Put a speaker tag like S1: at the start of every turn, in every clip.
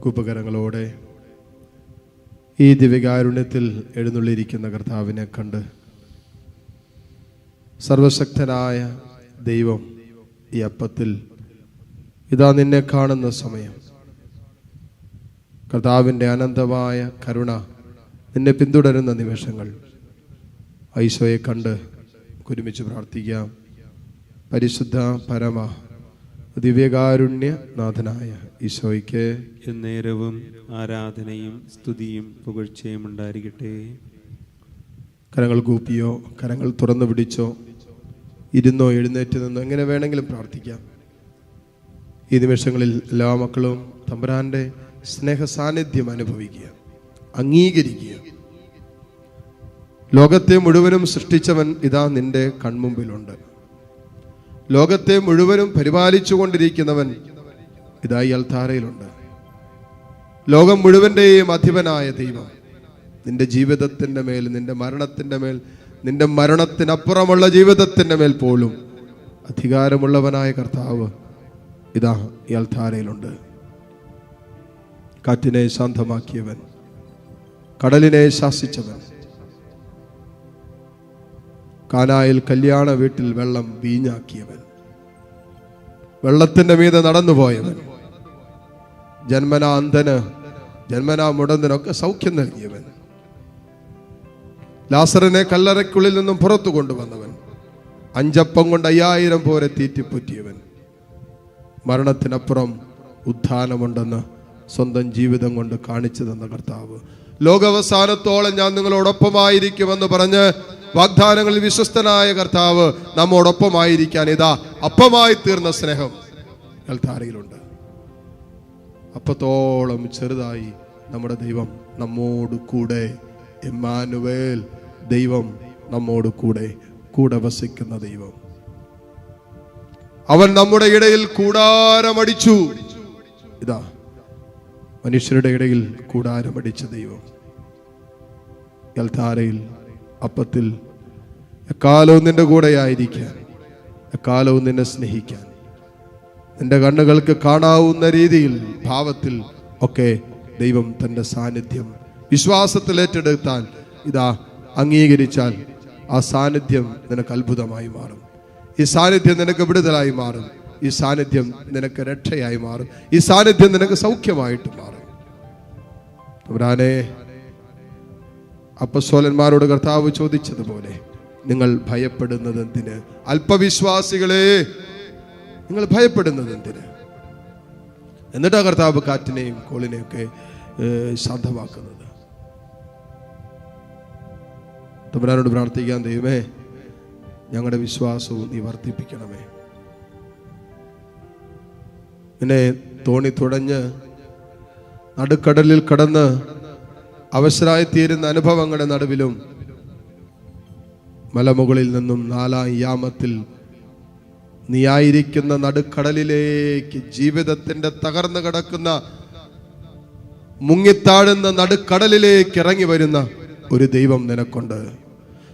S1: കൂപ്പകരങ്ങളോടെ ഈ ദിവ്യകാരുണ്യത്തിൽ എഴുന്നള്ളിയിരിക്കുന്ന കർത്താവിനെ കണ്ട് സർവശക്തനായ ദൈവം ഈ അപ്പത്തിൽ ഇതാ നിന്നെ കാണുന്ന സമയം. കർത്താവിന്റെ അനന്തമായ കരുണ നിന്നെ പിന്തുടരുന്ന നിമിഷങ്ങൾ. ഐശോയെ കണ്ട് ഒരുമിച്ച് പ്രാർത്ഥിക്കാം. പരിശുദ്ധ പരമ ദിവ്യകാരുണ്യ നാഥനായ ഈശോയ്ക്ക്
S2: എന്നേരവും ആരാധനയും സ്തുതിയും പുകഴ്ചയും ഉണ്ടായിരിക്കട്ടെ.
S1: കരങ്ങൾ കൂപ്പിയോ കരങ്ങൾ തുറന്നു പിടിച്ചോ ഇരുന്നോ എഴുന്നേറ്റ് നിന്നോ എങ്ങനെ വേണമെങ്കിലും പ്രാർത്ഥിക്കാം. ഈ നിമിഷങ്ങളിൽ എല്ലാ മക്കളും തമ്പുരാന്റെ സ്നേഹ സാന്നിധ്യം അനുഭവിക്കുക അംഗീകരിക്കുക. ലോകത്തെ മുഴുവനും സൃഷ്ടിച്ചവൻ ഇതാ നിന്റെ കൺമുമ്പിലുണ്ട്. ലോകത്തെ മുഴുവനും പരിപാലിച്ചു കൊണ്ടിരിക്കുന്നവൻ ഇതാ ഈ അൽത്താരയിലുണ്ട്. ലോകം മുഴുവന്റെയും അധിപനായ ദൈവം. നിന്റെ ജീവിതത്തിന്റെ മേൽ നിന്റെ മരണത്തിന്റെ മേൽ നിന്റെ മരണത്തിനപ്പുറമുള്ള ജീവിതത്തിന്റെ മേൽ പോലും അധികാരമുള്ളവനായ കർത്താവ് ഇതാ ഈ അൽത്താരയിലുണ്ട്. കാറ്റിനെ ശാന്തമാക്കിയവൻ കടലിനെ ശാസിച്ചവൻ കാനായിൽ കല്യാണ വീട്ടിൽ വെള്ളം വീഞ്ഞാക്കിയവൻ. വെള്ളത്തിന്റെ മീതെ നടന്നുപോയവൻ. ജന്മനാ അന്ധന് ജന്മനാ മുടന്തനൊക്കെ സൗഖ്യം നൽകിയവൻ. ലാസറിനെ കല്ലറയ്ക്കുള്ളിൽ നിന്നും പുറത്തു കൊണ്ടുവന്നവൻ. അഞ്ചപ്പം കൊണ്ട് അയ്യായിരം പോരെ തീറ്റിപ്പുറ്റിയവൻ. മരണത്തിനപ്പുറം ഉത്ഥാനമുണ്ടെന്ന് സ്വന്തം ജീവിതം കൊണ്ട് കാണിച്ചു തന്ന കർത്താവ്. ലോകവസാനത്തോളം ഞാൻ നിങ്ങളോടൊപ്പമായിരിക്കുമെന്ന് പറഞ്ഞ് വാഗ്ദാനങ്ങളിൽ വിശ്വസ്തനായ കർത്താവ് നമ്മോടൊപ്പമായിരിക്കാൻ ഇതാ അപ്പമായി തീർന്ന സ്നേഹം. കൽത്താരയിലുണ്ട് അപ്പത്തോളം ചെറുതായി നമ്മുടെ ദൈവം നമ്മോട് കൂടെ. എമ്മാനുവേൽ ദൈവം നമ്മോട് കൂടെ. കൂടെ വസിക്കുന്ന ദൈവം. അവൻ നമ്മുടെ ഇടയിൽ കൂടാരമടിച്ചു. ഇതാ മനുഷ്യരുടെ ഇടയിൽ കൂടാരമടിച്ച ദൈവം. എൽത്താരയിൽ അപ്പത്തിൽ എക്കാലവും നിന്റെ കൂടെയായിരിക്കാൻ എക്കാലവും നിന്നെ സ്നേഹിക്കാൻ. നിന്റെ കണ്ണുകൾക്ക് കാണാവുന്ന രീതിയിൽ ഭാവത്തിൽ ഒക്കെ ദൈവം തന്റെ സാന്നിധ്യം വിശ്വാസത്തിൽ ഏറ്റെടുത്താൽ ഇതാ അംഗീകരിച്ചാൽ ആ സാന്നിധ്യം നിനക്ക് അത്ഭുതമായി മാറും. ഈ സാന്നിധ്യം നിനക്ക് വിടുതലായി മാറും. ഈ സാന്നിധ്യം നിനക്ക് രക്ഷയായി മാറും. ഈ സാന്നിധ്യം നിനക്ക് സൗഖ്യമായിട്ട് മാറും. അവരാനെ അപ്പസ്വലന്മാരോട് കർത്താവ് ചോദിച്ചതുപോലെ നിങ്ങൾ ഭയപ്പെടുന്നത് എന്തിന് അല്പവിശ്വാസികളെ നിങ്ങൾ ഭയപ്പെടുന്നത് എന്തിന് എന്നിട്ടാ കർത്താവ് കാറ്റിനെയും കോളിനെയൊക്കെ ശാന്തമാക്കുന്നത്. തമ്പുരാനോട് പ്രാർത്ഥിക്കാൻ ദൈവമേ ഞങ്ങളുടെ വിശ്വാസവും നീ വർദ്ധിപ്പിക്കണമേ. പിന്നെ തോണി തുഴഞ്ഞ് നടുക്കടലിൽ കടന്ന് അവസരായിത്തീരുന്ന അനുഭവങ്ങളുടെ നടുവിലും മലമുകളിൽ നിന്നും നാലാം യാമത്തിൽ നീയായിരിക്കുന്ന നടുക്കടലിലേക്ക് ജീവിതത്തിന്റെ തകർന്നു കിടക്കുന്ന മുങ്ങിത്താഴുന്ന നടുക്കടലിലേക്ക് ഇറങ്ങി വരുന്ന ഒരു ദൈവം നിനക്കുണ്ട്.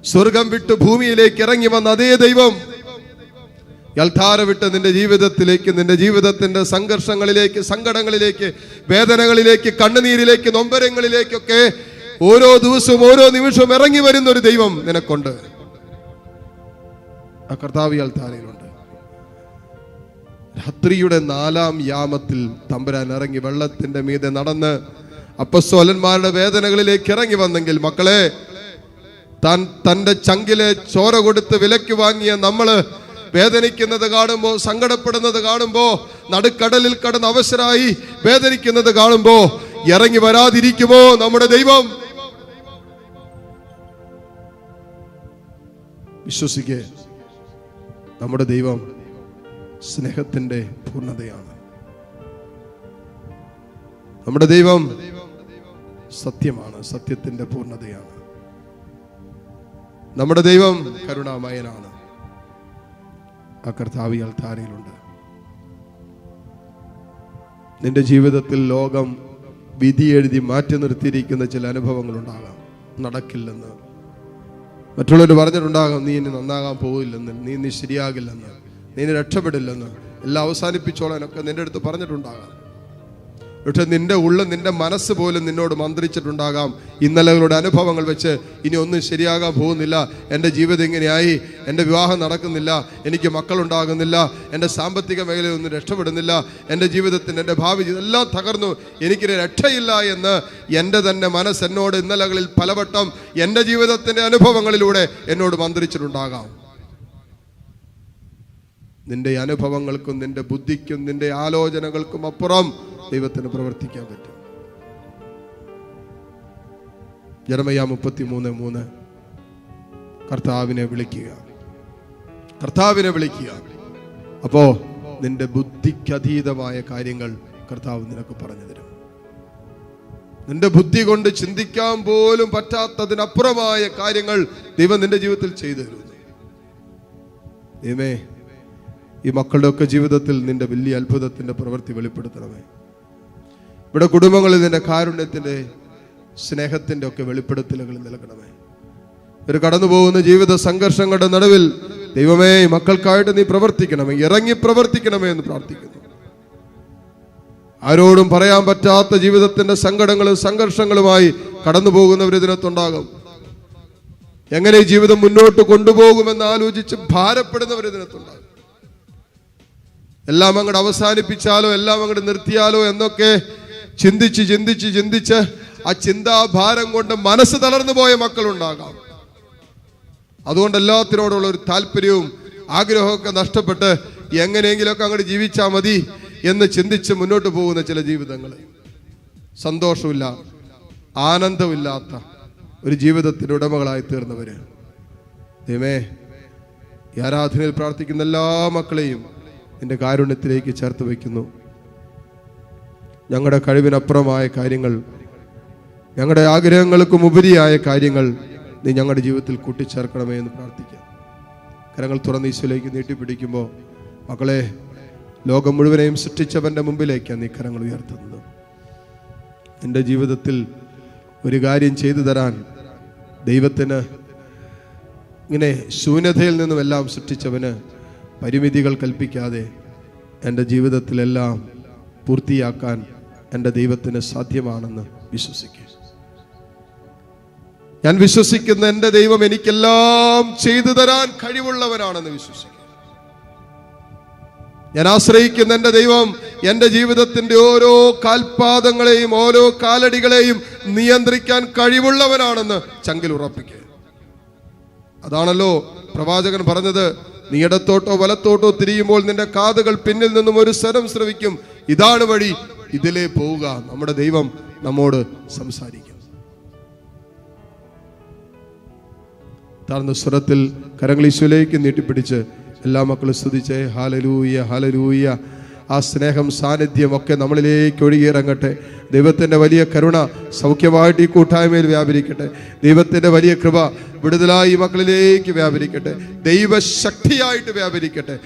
S1: സ്വർഗം വിട്ട് ഭൂമിയിലേക്ക് ഇറങ്ങി വന്ന അതേ ദൈവം യൽധാര വിട്ട് നിന്റെ ജീവിതത്തിലേക്ക് നിന്റെ ജീവിതത്തിന്റെ സംഘർഷങ്ങളിലേക്ക് സങ്കടങ്ങളിലേക്ക് വേദനകളിലേക്ക് കണ്ണുനീരിലേക്ക് നൊമ്പരങ്ങളിലേക്കൊക്കെ ഓരോ ദിവസവും ഓരോ നിമിഷവും ഇറങ്ങി വരുന്ന ഒരു ദൈവം നിനക്കുണ്ട്. ആ കർത്താവ് താലയിലുണ്ട് രാത്രിയുടെ നാലാം യാമത്തിൽ തമ്പുരാൻ ഇറങ്ങി വെള്ളത്തിന്റെ മീതെ നടന്ന് അപ്പസ്വലന്മാരുടെ വേദനകളിലേക്ക് ഇറങ്ങി വന്നെങ്കിൽ മക്കളെ താൻ തന്റെ ചങ്കിലെ ചോര കൊടുത്ത് വിലക്ക് വാങ്ങിയ നമ്മൾ വേദനിക്കുന്നത് കാണുമ്പോൾ സങ്കടപ്പെടുന്നത് കാണുമ്പോൾ നടുക്കടലിൽ കടന്ന് അവസരായി വേദനിക്കുന്നത് കാണുമ്പോൾ ഇറങ്ങി വരാതിരിക്കുമോ നമ്മുടെ ദൈവം? വിശ്വസിക്കേ. നമ്മുടെ ദൈവം സ്നേഹത്തിന്റെ പൂർണതയാണ്. നമ്മുടെ ദൈവം സത്യമാണ് സത്യത്തിന്റെ പൂർണതയാണ്. നമ്മുടെ ദൈവം കരുണാമയനാണ്. ആ കർത്താവിയൽ അൽത്താരയിലുണ്ട് നിന്റെ ജീവിതത്തിൽ ലോകം വിധി എഴുതി മാറ്റി നിർത്തിയിരിക്കുന്ന ചില അനുഭവങ്ങൾ ഉണ്ടാകാം നടക്കില്ലെന്ന് മറ്റുള്ളവർ പറഞ്ഞിട്ടുണ്ടാകാം നീ ഇനി നന്നാകാൻ പോവില്ലെന്ന് നീ ഇനി ശരിയാകില്ലെന്ന് നീ രക്ഷപ്പെടില്ലെന്ന് എല്ലാം അവസാനിപ്പിച്ചോളാനൊക്കെ നിന്റെ അടുത്ത് പറഞ്ഞിട്ടുണ്ടാകാം. പക്ഷെ നിന്റെ ഉള്ളിൽ നിന്റെ മനസ്സ് പോലും നിന്നോട് മന്ത്രിച്ചിട്ടുണ്ടാകാം. ഇന്നലകളുടെ അനുഭവങ്ങൾ വെച്ച് ഇനി ഒന്നും ശരിയാകാൻ പോകുന്നില്ല. എന്റെ ജീവിതം ഇങ്ങനെയായി. എന്റെ വിവാഹം നടക്കുന്നില്ല. എനിക്ക് മക്കളുണ്ടാകുന്നില്ല. എന്റെ സാമ്പത്തിക മേഖലയിൽ ഒന്നും രക്ഷപ്പെടുന്നില്ല. എന്റെ ജീവിതത്തിന് എന്റെ ഭാവി ഇതെല്ലാം തകർന്നു. എനിക്ക് രക്ഷയില്ല എന്ന് എന്റെ തന്നെ മനസ്സ് എന്നോട് ഇന്നലകളിൽ പലവട്ടം എന്റെ ജീവിതത്തിന്റെ അനുഭവങ്ങളിലൂടെ എന്നോട് മന്ത്രിച്ചിട്ടുണ്ടാകാം. നിന്റെ അനുഭവങ്ങൾക്കും നിന്റെ ബുദ്ധിക്കും നിന്റെ ആലോചനകൾക്കും അപ്പുറം ദൈവത്തിന് പ്രവർത്തിക്കാൻ പറ്റും. ജനമയ മുപ്പത്തി മൂന്ന്. മൂന്ന് കർത്താവിനെ വിളിക്കുക. കർത്താവിനെ വിളിക്കുക. അപ്പോ നിന്റെ ബുദ്ധിക്കതീതമായ കാര്യങ്ങൾ കർത്താവ് നിനക്ക് പറഞ്ഞു തരും. നിന്റെ ബുദ്ധി കൊണ്ട് ചിന്തിക്കാൻ പോലും പറ്റാത്തതിനപ്പുറമായ കാര്യങ്ങൾ ദൈവം നിന്റെ ജീവിതത്തിൽ ചെയ്തു തരുന്നു ദൈവമേ ഈ മക്കളുടെയൊക്കെ ജീവിതത്തിൽ നിന്റെ വലിയ അത്ഭുതത്തിന്റെ പ്രവൃത്തി വെളിപ്പെടുത്തണമേ. ഇവിടെ കുടുംബങ്ങളിൽ നിന്റെ കാരുണ്യത്തിന്റെ സ്നേഹത്തിന്റെ ഒക്കെ വെളിപ്പെടുത്തലുകൾ നൽകണമേ ഒരു കടന്നു പോകുന്ന ജീവിത സംഘർഷങ്ങളുടെ നടുവിൽ ദൈവമേ മക്കൾക്കായിട്ട് നീ പ്രവർത്തിക്കണമേ ഇറങ്ങി പ്രവർത്തിക്കണമേ എന്ന് പ്രാർത്ഥിക്കുന്നു. ആരോടും പറയാൻ പറ്റാത്ത ജീവിതത്തിന്റെ സങ്കടങ്ങളും സംഘർഷങ്ങളുമായി കടന്നു പോകുന്നവർ ഇതിനകത്തുണ്ടാകും. എങ്ങനെ ഈ ജീവിതം മുന്നോട്ട് കൊണ്ടുപോകുമെന്ന് ആലോചിച്ച് ഭാരപ്പെടുന്നവർ ഇതിനകത്തുണ്ടാകും. എല്ലാം അങ്ങോട്ട് അവസാനിപ്പിച്ചാലോ എല്ലാം അങ്ങോട്ട് നിർത്തിയാലോ എന്നൊക്കെ ചിന്തിച്ച് ചിന്തിച്ച് ചിന്തിച്ച് ആ ചിന്താഭാരം കൊണ്ട് മനസ്സ് തളർന്നു പോയ മക്കളുണ്ടാകാം. അതുകൊണ്ട് എല്ലാത്തിനോടുള്ള ഒരു താല്പര്യവും ആഗ്രഹമൊക്കെ നഷ്ടപ്പെട്ട് എങ്ങനെയെങ്കിലുമൊക്കെ അങ്ങോട്ട് ജീവിച്ചാൽ മതി എന്ന് ചിന്തിച്ച് മുന്നോട്ട് പോകുന്ന ചില ജീവിതങ്ങൾ. സന്തോഷമില്ല ആനന്ദമില്ലാത്ത ഒരു ജീവിതത്തിന്റെ ഉടമകളായി തീർന്നവര് ദൈവമേ ഈ ആരാധനയിൽ പ്രാർത്ഥിക്കുന്ന എല്ലാ മക്കളെയും എന്റെ കാരുണ്യത്തിലേക്ക് ചേർത്ത് വയ്ക്കുന്നു. ഞങ്ങളുടെ കഴിവിനപ്പുറമായ കാര്യങ്ങൾ ഞങ്ങളുടെ ആഗ്രഹങ്ങൾക്കും ഉപരിയായ കാര്യങ്ങൾ നീ ഞങ്ങളുടെ ജീവിതത്തിൽ കൂട്ടിച്ചേർക്കണമേ എന്ന് പ്രാർത്ഥിക്കാം. കരങ്ങൾ തുറന്ന് ഈശോയിലേക്ക് നീട്ടിപ്പിടിക്കുമ്പോൾ മക്കളെ ലോകം മുഴുവനെയും സൃഷ്ടിച്ചവന്റെ മുമ്പിലേക്കാണ് നീ കരങ്ങൾ ഉയർത്തുന്നത്. എന്റെ ജീവിതത്തിൽ ഒരു കാര്യം ചെയ്തു തരാൻ ദൈവത്തിന് ഇങ്ങനെ ശൂന്യതയിൽ നിന്നും എല്ലാം സൃഷ്ടിച്ചവന് പരിമിതികൾ കൽപ്പിക്കാതെ എന്റെ ജീവിതത്തിലെല്ലാം പൂർത്തിയാക്കാൻ എന്റെ ദൈവത്തിന് സാധ്യമാണെന്ന് വിശ്വസിക്കുക. ഞാൻ വിശ്വസിക്കുന്ന എന്റെ ദൈവം എനിക്കെല്ലാം ചെയ്തു തരാൻ കഴിവുള്ളവനാണെന്ന് വിശ്വസിക്കുക. ഞാൻ ആശ്രയിക്കുന്ന എന്റെ ദൈവം എന്റെ ജീവിതത്തിന്റെ ഓരോ കാൽപാദങ്ങളെയും ഓരോ കാലടികളെയും നിയന്ത്രിക്കാൻ കഴിവുള്ളവനാണെന്ന് ചങ്കിൽ ഉറപ്പിക്കുക. അതാണല്ലോ പ്രവാചകൻ പറഞ്ഞത് നീ ഇടത്തോട്ടോ വലത്തോട്ടോ തിരിയുമ്പോൾ നിന്റെ കാതുകൾ പിന്നിൽ നിന്നും ഒരു സ്വരം ശ്രവിക്കും ഇതാണ് വഴി ഇതിലേ പോവുക. നമ്മുടെ ദൈവം നമ്മോട് സംസാരിക്കും. താഴ്ന്ന സ്വരത്തിൽ കരങ്ങളീശ്വലേക്ക് നീട്ടിപ്പിടിച്ച് എല്ലാ മക്കളും സ്തുതിച്ചേ ഹാലലൂയ ഹാലലൂയ. ആ സ്നേഹം സാന്നിധ്യം ഒക്കെ നമ്മളിലേക്ക് ഒഴുകിയിറങ്ങട്ടെ. ദൈവത്തിന്റെ വലിയ കരുണ സൗഖ്യമായിട്ട് ഈ കൂട്ടായ്മയിൽ വ്യാപരിക്കട്ടെ. ദൈവത്തിന്റെ വലിയ കൃപ വിടുതലായി ഈ മക്കളിലേക്ക് വ്യാപരിക്കട്ടെ. ദൈവശക്തിയായിട്ട് വ്യാപരിക്കട്ടെ.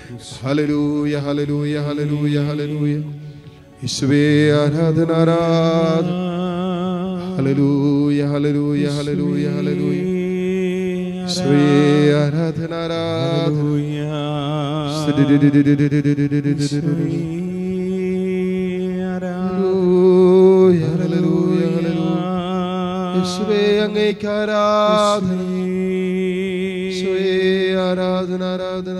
S1: ഹലലൂയ ഹലലൂയ ഹലലൂയ ഹലലൂയ. യേശുവേ ആരാധന ആരാധന ഹലലൂയ ഹലലൂയ ഹലലൂയ ഹലലൂയ യേശുവേ ആരാധന ആരാധന. യേശുവേ അങ്ങേക്ക് ആരാധന. ആരാധന ആരാധന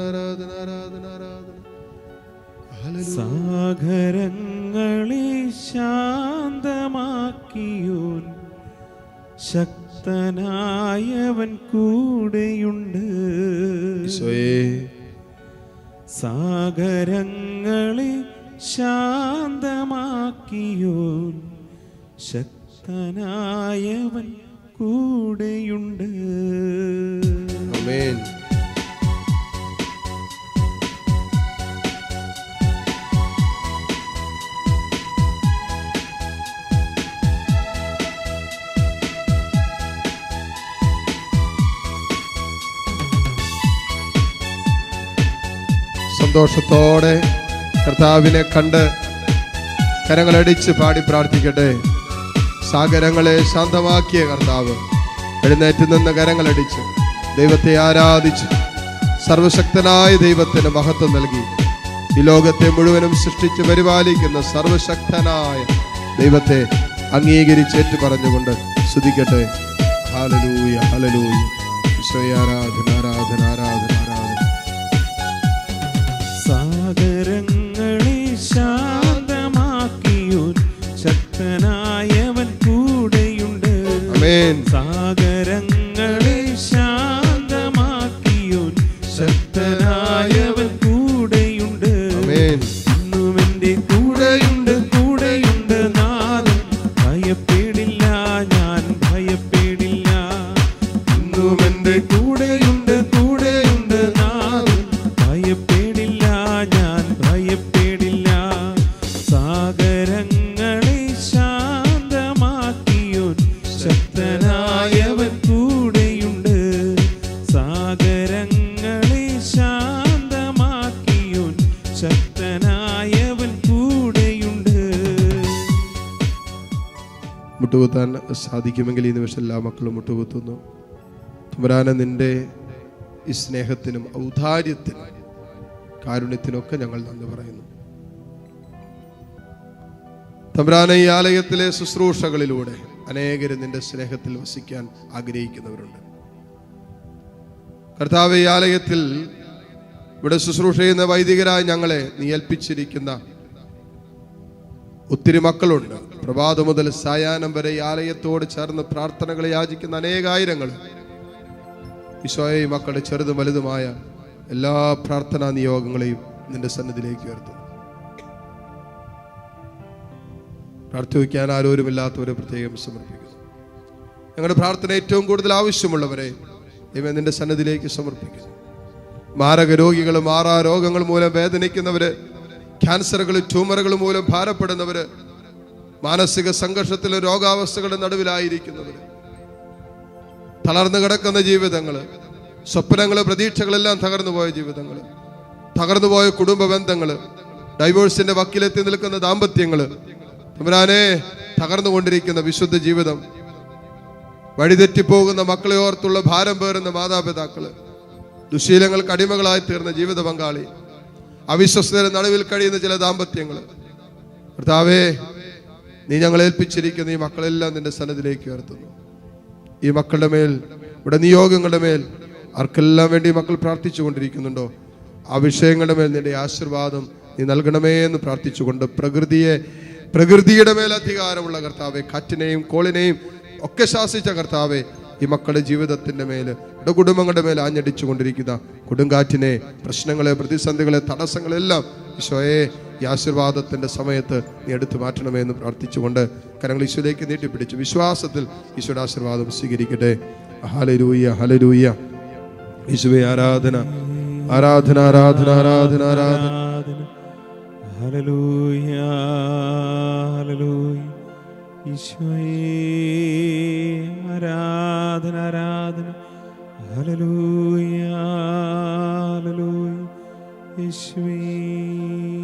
S2: ശക്തനായവൻ കൂടെയുണ്ട്. സാഗരങ്ങളെ ശാന്തമാക്കിയോൻ ശക്തനായവൻ കൂടെയുണ്ട്.
S1: ആമേൻ. സന്തോഷത്തോടെ കർത്താവിനെ കണ്ട് കരങ്ങളടിച്ച് പാടി പ്രാർത്ഥിക്കട്ടെ. സാഗരങ്ങളെ ശാന്തമാക്കിയ കർത്താവ് എഴുന്നേറ്റ് നിന്ന് കരങ്ങളടിച്ച് ദൈവത്തെ ആരാധിച്ച് സർവശക്തനായ ദൈവത്തിന് മഹത്വം നൽകി. ഈ ലോകത്തെ മുഴുവനും സൃഷ്ടിച്ച് പരിപാലിക്കുന്ന സർവശക്തനായ ദൈവത്തെ അംഗീകരിച്ചേറ്റ് പറഞ്ഞുകൊണ്ട് സ്തുതിക്കട്ടെ. ആരാധന ആരാധന ആരാധന. മുട്ടുകുത്താൻ സാധിക്കുമെങ്കിൽ ഈ നിമിഷം എല്ലാ മക്കളും മുട്ടുകുത്തുന്നു. തുമരാന നിന്റെ ഈ സ്നേഹത്തിനും ഔദാര്യത്തിനും കാരുണ്യത്തിനൊക്കെ ഞങ്ങൾ നന്ദി പറയുന്നു. തമ്പുരാന ഈ ആലയത്തിലെ ശുശ്രൂഷകളിലൂടെ അനേകർ നിന്റെ സ്നേഹത്തിൽ വസിക്കാൻ ആഗ്രഹിക്കുന്നവരുണ്ട്. കർത്താവ് ഈ ആലയത്തിൽ ഇവിടെ ശുശ്രൂഷ ചെയ്യുന്ന വൈദികരായ ഞങ്ങളെ നീ ഏൽപ്പിച്ചിരിക്കുന്ന ഒത്തിരി മക്കളുണ്ട്. പ്രഭാതം മുതൽ സായാഹ്നം വരെ ഈ ആലയത്തോട് ചേർന്ന് പ്രാർത്ഥനകളെ യാചിക്കുന്ന അനേകായിരങ്ങൾ. ഈശോയെ മക്കളുടെ ചെറുതും വലുതുമായ എല്ലാ പ്രാർത്ഥനാ നിയോഗങ്ങളെയും നിന്റെ സന്നിധിയിലേക്ക് ഉയർത്തുന്നു പ്രാർത്ഥിക്കാൻ ആരോരുമില്ലാത്തവരെ പ്രത്യേകം സമർപ്പിക്കുന്നു. ഞങ്ങളുടെ പ്രാർത്ഥന ഏറ്റവും കൂടുതൽ ആവശ്യമുള്ളവരെ ഇവ നിന്റെ സന്നിധിയിലേക്ക് സമർപ്പിക്കുന്നു. മാരക രോഗികൾ മാറാ രോഗങ്ങൾ മൂലം വേദനിക്കുന്നവര് ക്യാൻസറുകൾ ട്യൂമറുകൾ മൂലം ഭാരപ്പെടുന്നവര് മാനസിക സംഘർഷത്തിലെ രോഗാവസ്ഥകളുടെ നടുവിലായിരിക്കുന്നത്. തളർന്നു കിടക്കുന്ന ജീവിതങ്ങൾ സ്വപ്നങ്ങൾ പ്രതീക്ഷകളെല്ലാം തകർന്നു പോയ ജീവിതങ്ങൾ തകർന്നു പോയ കുടുംബ ബന്ധങ്ങൾ ഡൈവോഴ്സിന്റെ വക്കിലെത്തി നിൽക്കുന്ന ദാമ്പത്യങ്ങൾ തമരാനെ തകർന്നുകൊണ്ടിരിക്കുന്ന വിശുദ്ധ ജീവിതം വഴിതെറ്റിപ്പോകുന്ന മക്കളെ ഓർത്തുള്ള ഭാരം പേറുന്ന മാതാപിതാക്കൾ ദുശീലങ്ങൾക്ക് അടിമകളായി തീർന്ന ജീവിത പങ്കാളി അവിശ്വസ്തരുടെ നടുവിൽ കഴിയുന്ന ചില ദാമ്പത്യങ്ങൾ. കർത്താവേ നീ ഞങ്ങളെ ഏൽപ്പിച്ചിരിക്കുന്ന ഈ മക്കളെല്ലാം നിന്റെ സന്നദ്ധിലേക്ക് ഉയർത്തുന്നു. ഈ മക്കളുടെ മേൽ ഇവിടെ നിയോഗങ്ങളുടെ മേൽ ആർക്കെല്ലാം വേണ്ടി മക്കൾ പ്രാർത്ഥിച്ചു കൊണ്ടിരിക്കുന്നുണ്ടോ ആ വിഷയങ്ങളുടെ മേൽ നിന്റെ ആശീർവാദം നീ നൽകണമേ എന്ന് പ്രാർത്ഥിച്ചുകൊണ്ട് പ്രകൃതിയെ പ്രകൃതിയുടെ മേൽ അധികാരമുള്ള കർത്താവെ കാറ്റിനെയും കോളിനെയും ഒക്കെ ശാസിച്ച കർത്താവെ ഈ മക്കളുടെ ജീവിതത്തിന്റെ മേൽ ഇവിടെ കുടുംബങ്ങളുടെ മേൽ ആഞ്ഞടിച്ചു കൊണ്ടിരിക്കുന്ന കൊടുങ്കാറ്റിനെ പ്രശ്നങ്ങളെ പ്രതിസന്ധികളെ തടസ്സങ്ങളെല്ലാം ഈശോയെ ഈ ആശീർവാദത്തിന്റെ സമയത്ത് നീ എടുത്തു മാറ്റണമേ എന്ന് പ്രാർത്ഥിച്ചുകൊണ്ട് കരങ്ങൾ ഈശോയിലേക്ക് നീട്ടിപ്പിടിച്ചു വിശ്വാസത്തിൽ ഈശോയുടെ ആശീർവാദം സ്വീകരിക്കട്ടെ. ഹലരൂയ ഹലരൂയ ഈശോയെ ആരാധന ആരാധന ആരാധന ആരാധന ആരാധന.
S2: ഹല്ലേലൂയ. ഈശോയെ ആരാധന ആരാധന. Hallelujah hallelujah. യേശുവേ.